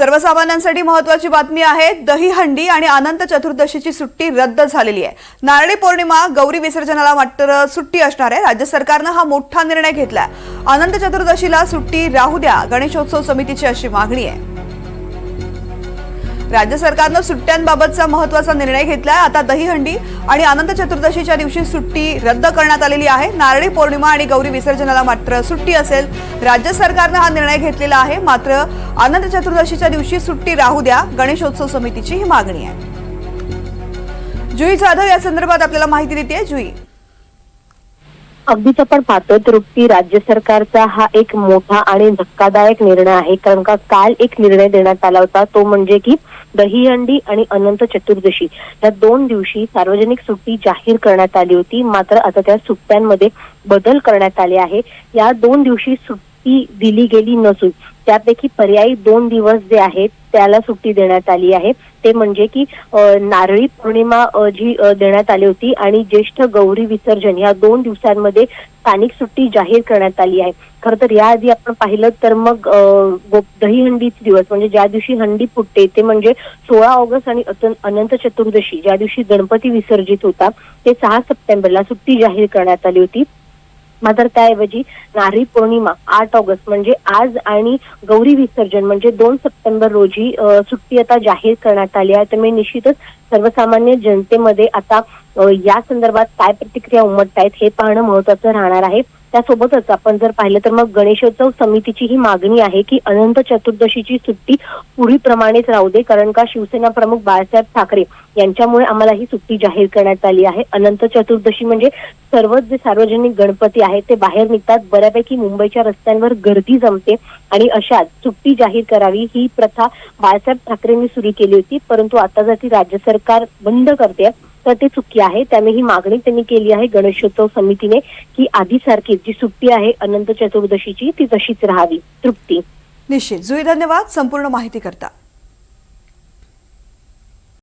सर्वसामान्यांसाठी महत्वाची बातमी आहे दहीहंडी आणि अनंत चतुर्दशीची सुट्टी रद्द झालेली आहे. नारळी पौर्णिमा गौरी विसर्जनाला मात्र सुट्टी असणार आहे. राज्य सरकारनं हा मोठा निर्णय घेतला अनंत चतुर्दशीला सुट्टी राहू द्या. गणेशोत्सव समितीची अशी मागणी आहे. राज्य सरकारनं सुट्ट्यांबाबतचा महत्त्वाचा निर्णय घेतलाय. आता दहीहंडी आणि अनंत चतुर्दशीच्या दिवशी सुट्टी रद्द करण्यात आलेली आहे. नारळी पौर्णिमा आणि गौरी विसर्जनाला मात्र सुट्टी असेल. राज्य सरकारनं हा निर्णय घेतलेला आहे. मात्र अनंत चतुर्दशीच्या दिवशी सुट्टी राहू द्या. गणेशोत्सव समितीची ही मागणी आहे. जुई जाधव या संदर्भात आपल्याला माहिती देते जुई. अगदीच आपण पाहतो तृप्ती राज्य सरकारचा हा एक मोठा आणि धक्कादायक निर्णय आहे. कारण का काल एक निर्णय देण्यात आला होता तो म्हणजे की दहीहंडी आणि अनंत चतुर्दशी या दोन दिवशी सार्वजनिक सुट्टी जाहीर करण्यात आली होती. मात्र आता त्या सुट्ट्यांमध्ये बदल करण्यात आले आहे. या दोन दिवशी सुट्टी ती दिली गेली नसून त्यापैकी पर्यायी दोन दिवस जे आहेत त्याला सुट्टी देण्यात आली आहे. ते म्हणजे की नारळी पौर्णिमा जी देण्यात आली होती आणि ज्येष्ठ गौरी विसर्जन या दोन दिवसांमध्ये स्थानिक सुट्टी जाहीर करण्यात आली आहे. खर तर याआधी आपण पाहिलं तर मग दहीहंडीच दिवस म्हणजे ज्या दिवशी हंडी फुटते ते म्हणजे सोळा ऑगस्ट आणि अनंत चतुर्दशी ज्या दिवशी गणपती विसर्जित होता ते सहा सप्टेंबरला सुट्टी जाहीर करण्यात आली होती. मात्र त्याऐवजी नारी पौर्णिमा आठ ऑगस्ट म्हणजे आज आणि गौरी विसर्जन म्हणजे दोन सप्टेंबर रोजी सुट्टी आता जाहीर करण्यात आली आहे. त्यामुळे निश्चितच सर्वसामान्य जनतेमध्ये आता या संदर्भात काय प्रतिक्रिया उमटतायत हे पाहणं महत्वाचं राहणार आहे. त्यासोबतच आपण जर पाहिलं तर मग गणेशोत्सव समितीची ही मागणी आहे की अनंत चतुर्दशीची सुट्टी पूर्वीप्रमाणेच राहू दे कारण का शिवसेना प्रमुख बाळासाहेब ठाकरे यांच्यामुळे आम्हाला ही सुट्टी जाहीर करण्यात आली आहे. अनंत चतुर्दशी म्हणजे सर्वच जे सार्वजनिक गणपती आहेत ते बाहेर निघतात. बऱ्यापैकी मुंबईच्या रस्त्यांवर गर्दी जमते आणि अशात सुट्टी जाहीर करावी ही प्रथा बाळासाहेब ठाकरेंनी सुरू केली होती. परंतु आता जर ती राज्य सरकार बंद करते तर ते चुकी आहे. त्यामुळे ही मागणी त्यांनी केली आहे गणेशोत्सव समितीने की आधीसारखी जी सुट्टी आहे अनंत चतुर्दशीची ती तशीच राहावी. तृप्ती. निश्चित. जुई धन्यवाद. संपूर्ण माहिती करता.